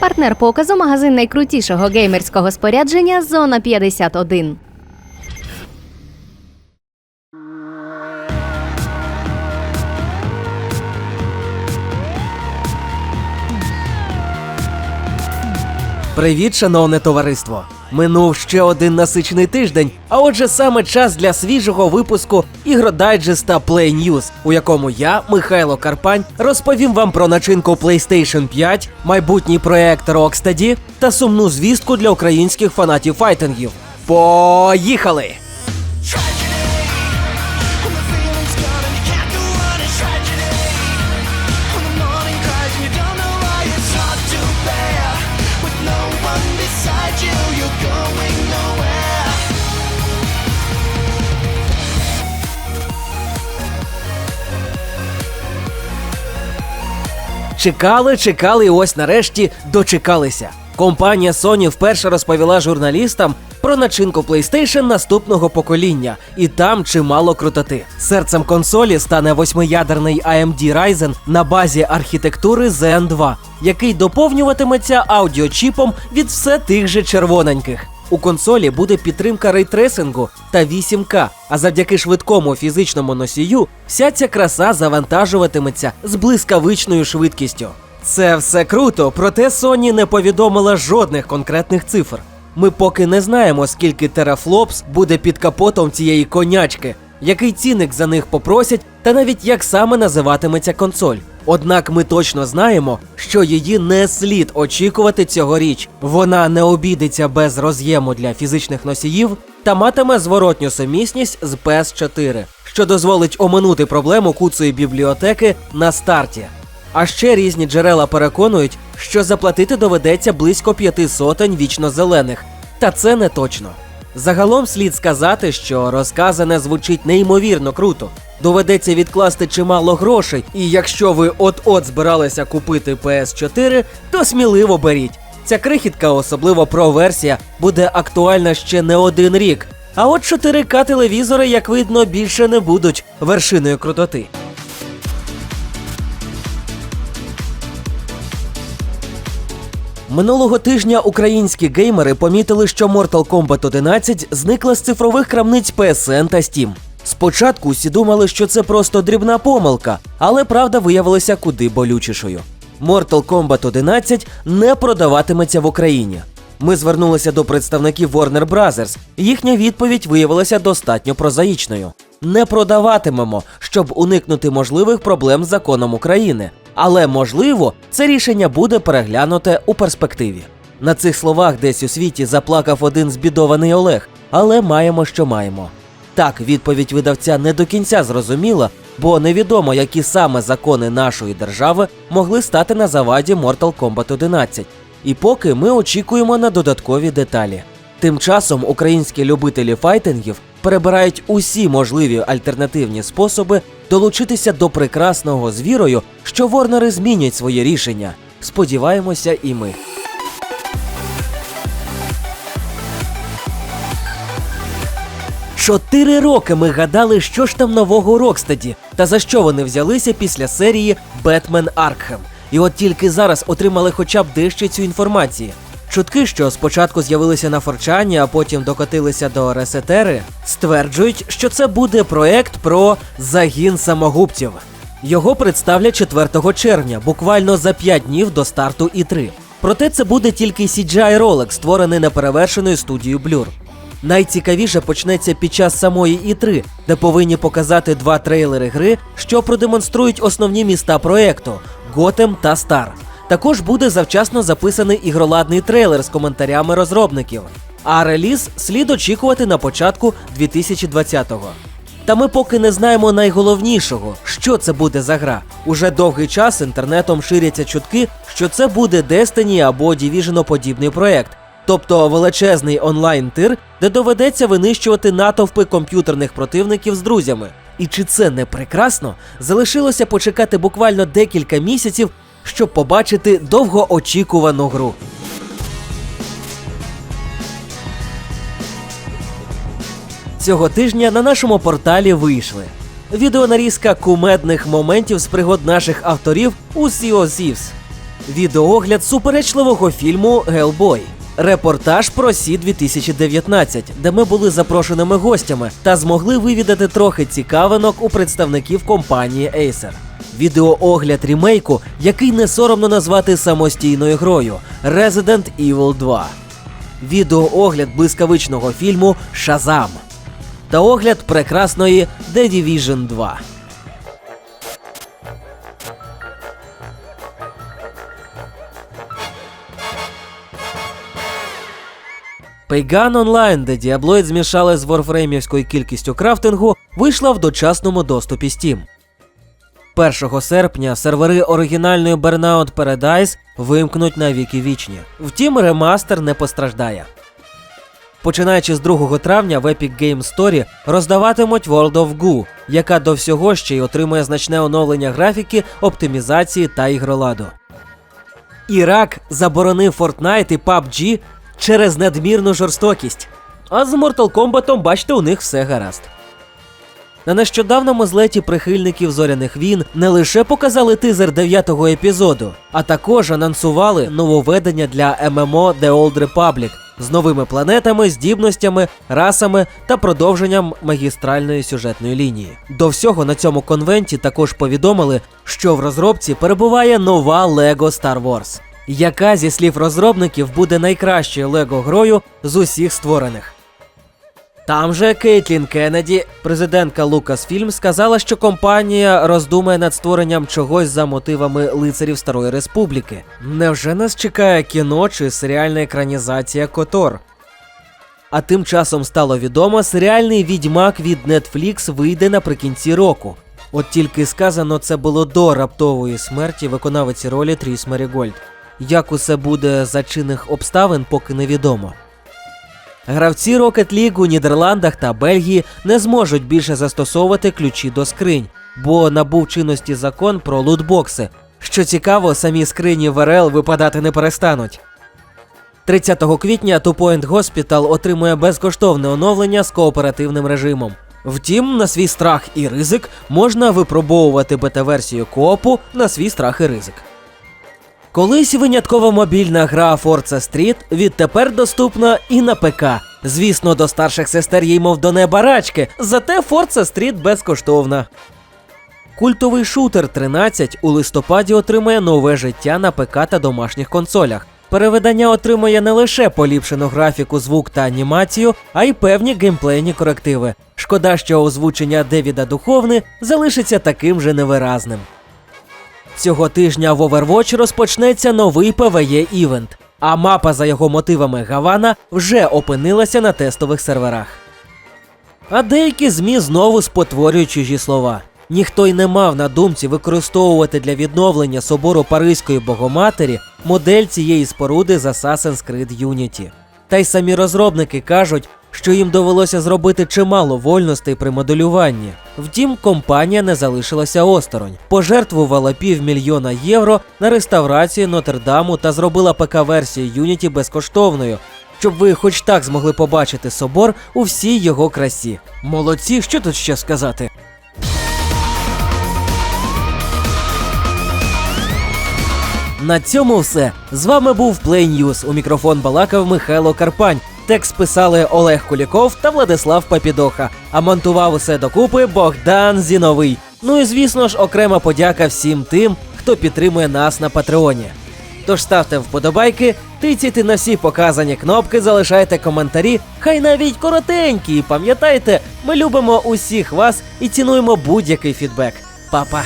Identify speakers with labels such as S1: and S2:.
S1: Партнер показу магазин найкрутішого геймерського спорядження Зона 51.
S2: Привіт, шановне товариство! Минув ще один насичений тиждень, а отже, саме час для свіжого випуску ігродайджеста Play News, у якому я, Михайло Карпань, розповім вам про начинку PlayStation 5, майбутній проект Rocksteady та сумну звістку для українських фанатів файтингів. Поїхали! Чекали, чекали, і ось нарешті дочекалися. Компанія Sony вперше розповіла журналістам про начинку PlayStation наступного покоління, і там чимало крутоти. Серцем консолі стане восьмиядерний AMD Ryzen на базі архітектури Zen 2, який доповнюватиметься аудіочіпом від все тих же червоненьких. У консолі буде підтримка рейтресингу та 8К, а завдяки швидкому фізичному носію вся ця краса завантажуватиметься з блискавичною швидкістю. Це все круто, проте Sony не повідомила жодних конкретних цифр. Ми поки не знаємо, скільки терафлопс буде під капотом цієї конячки, який цінник за них попросять, та навіть як саме називатиметься консоль. Однак ми точно знаємо, що її не слід очікувати цьогоріч. Вона не обійдеться без роз'єму для фізичних носіїв та матиме зворотню сумісність з PS4, що дозволить оминути проблему куцої бібліотеки на старті. А ще різні джерела переконують, що заплатити доведеться близько п'яти сотень вічно зелених. Та це не точно. Загалом слід сказати, що розказане звучить неймовірно круто. Доведеться відкласти чимало грошей, і якщо ви от-от збиралися купити PS4, то сміливо беріть. Ця крихітка, особливо про-версія, буде актуальна ще не один рік. А от 4К телевізори, як видно, більше не будуть вершиною крутоти. Минулого тижня українські геймери помітили, що Mortal Kombat 11 зникла з цифрових крамниць PSN та Steam. Спочатку усі думали, що це просто дрібна помилка, але правда виявилася куди болючішою. Mortal Kombat 11 не продаватиметься в Україні. Ми звернулися до представників Warner Bros. Їхня відповідь виявилася достатньо прозаїчною. Не продаватимемо, щоб уникнути можливих проблем з законом України. Але можливо, це рішення буде переглянуте у перспективі. На цих словах десь у світі заплакав один збідований Олег, але маємо, що маємо. Так, відповідь видавця не до кінця зрозуміла, бо невідомо, які саме закони нашої держави могли стати на заваді Mortal Kombat 11. І поки ми очікуємо на додаткові деталі. Тим часом українські любителі файтингів перебирають усі можливі альтернативні способи долучитися до прекрасного з вірою, що ворнери змінять своє рішення. Сподіваємося, і ми. Чотири роки ми гадали, що ж там нового у Рокстеді, та за що вони взялися після серії Бетмен Аркхем. І от тільки зараз отримали хоча б дещицю інформації. Чутки, що спочатку з'явилися на Форчані, а потім докотилися до Ресетери, стверджують, що це буде проект про загін самогубців. Його представлять 4 червня, буквально за 5 днів до старту І3. Проте це буде тільки CGI ролик, створений неперевершеною студією Blur. Найцікавіше почнеться під час самої І3, де повинні показати два трейлери гри, що продемонструють основні міста проекту Готем та Стар. Також буде завчасно записаний ігроладний трейлер з коментарями розробників. А реліз слід очікувати на початку 2020-го. Та ми поки не знаємо найголовнішого, що це буде за гра. Уже довгий час інтернетом ширяться чутки, що це буде Destiny або Division подібний проект, тобто величезний онлайн-тир, де доведеться винищувати натовпи комп'ютерних противників з друзями. І чи це не прекрасно? Залишилося почекати буквально декілька місяців, щоб побачити довгоочікувану гру. Цього тижня на нашому порталі вийшли відеонарізка кумедних моментів з пригод наших авторів у Sea of Thieves, суперечливого фільму Гелбой. Репортаж про Сі 2019, де ми були запрошеними гостями та змогли вивідати трохи цікавинок у представників компанії Acer. Відеоогляд рімейку, який не соромно назвати самостійною грою Resident Evil 2. Відеоогляд блискавичного фільму Шазам та огляд прекрасної The Division 2. Paygun Online, де Діаблоїд змішали з ворфреймівською кількістю крафтингу, вийшла в дочасному доступі Steam. 1 серпня сервери оригінальної Burnout Paradise вимкнуть на віки вічні. Втім, ремастер не постраждає. Починаючи з 2 травня в Epic Games Store роздаватимуть World of Goo, яка до всього ще й отримує значне оновлення графіки, оптимізації та ігроладу. Ірак заборонив Fortnite і PUBG через надмірну жорстокість. А з Mortal Kombat, бачите, у них все гаразд. На нещодавному злеті прихильників зоряних війн не лише показали тизер дев'ятого епізоду, а також анонсували нововведення для ММО The Old Republic з новими планетами, здібностями, расами та продовженням магістральної сюжетної лінії. До всього на цьому конвенті також повідомили, що в розробці перебуває нова LEGO Star Wars, яка, зі слів розробників, буде найкращою LEGO грою з усіх створених. Там же Кейтлін Кеннеді, президентка Lucasfilm, сказала, що компанія роздумає над створенням чогось за мотивами лицарів Старої Республіки. Невже нас чекає кіно чи серіальна екранізація Котор? А тим часом стало відомо, серіальний відьмак від Netflix вийде наприкінці року. От тільки сказано це було до раптової смерті виконавиці ролі Тріс Мерігольд. Як усе буде за чинних обставин, поки невідомо. Гравці Rocket League у Нідерландах та Бельгії не зможуть більше застосовувати ключі до скринь, бо набув чинності закон про лутбокси. Що цікаво, самі скрині в РЛ випадати не перестануть. 30 квітня Point Hospital отримує безкоштовне оновлення з кооперативним режимом. Втім, на свій страх і ризик можна випробовувати бета-версію коопу на свій страх і ризик. Колись винятково мобільна гра Forza Street відтепер доступна і на ПК. Звісно, до старших сестер їй мов до неба рачки, зате Forza Street безкоштовна. Культовий шутер 13 у листопаді отримає нове життя на ПК та домашніх консолях. Перевидання отримує не лише поліпшену графіку, звук та анімацію, а й певні геймплейні корективи. Шкода, що озвучення Девіда Духовни залишиться таким же невиразним. Цього тижня в Overwatch розпочнеться новий PvE івент, а мапа за його мотивами Гавана вже опинилася на тестових серверах. А деякі ЗМІ знову спотворюють чужі слова. Ніхто й не мав на думці використовувати для відновлення собору Паризької Богоматері модель цієї споруди з Assassin's Creed Unity. Та й самі розробники кажуть, що їм довелося зробити чимало вольностей при моделюванні. Втім, компанія не залишилася осторонь, пожертвувала півмільйона євро на реставрацію Нотр-Даму та зробила ПК-версію Unity безкоштовною, щоб ви хоч так змогли побачити собор у всій його красі. Молодці, що тут ще сказати? На цьому все. З вами був Play News. У мікрофон балакав Михайло Карпань. Текст писали Олег Куліков та Владислав Папідоха. А монтував усе докупи Богдан Зіновий. Ну і звісно ж, окрема подяка всім тим, хто підтримує нас на Патреоні. Тож ставте вподобайки, тицяйте на всі показані кнопки, залишайте коментарі, хай навіть коротенькі. І пам'ятайте, ми любимо усіх вас і цінуємо будь-який фідбек. Па-па!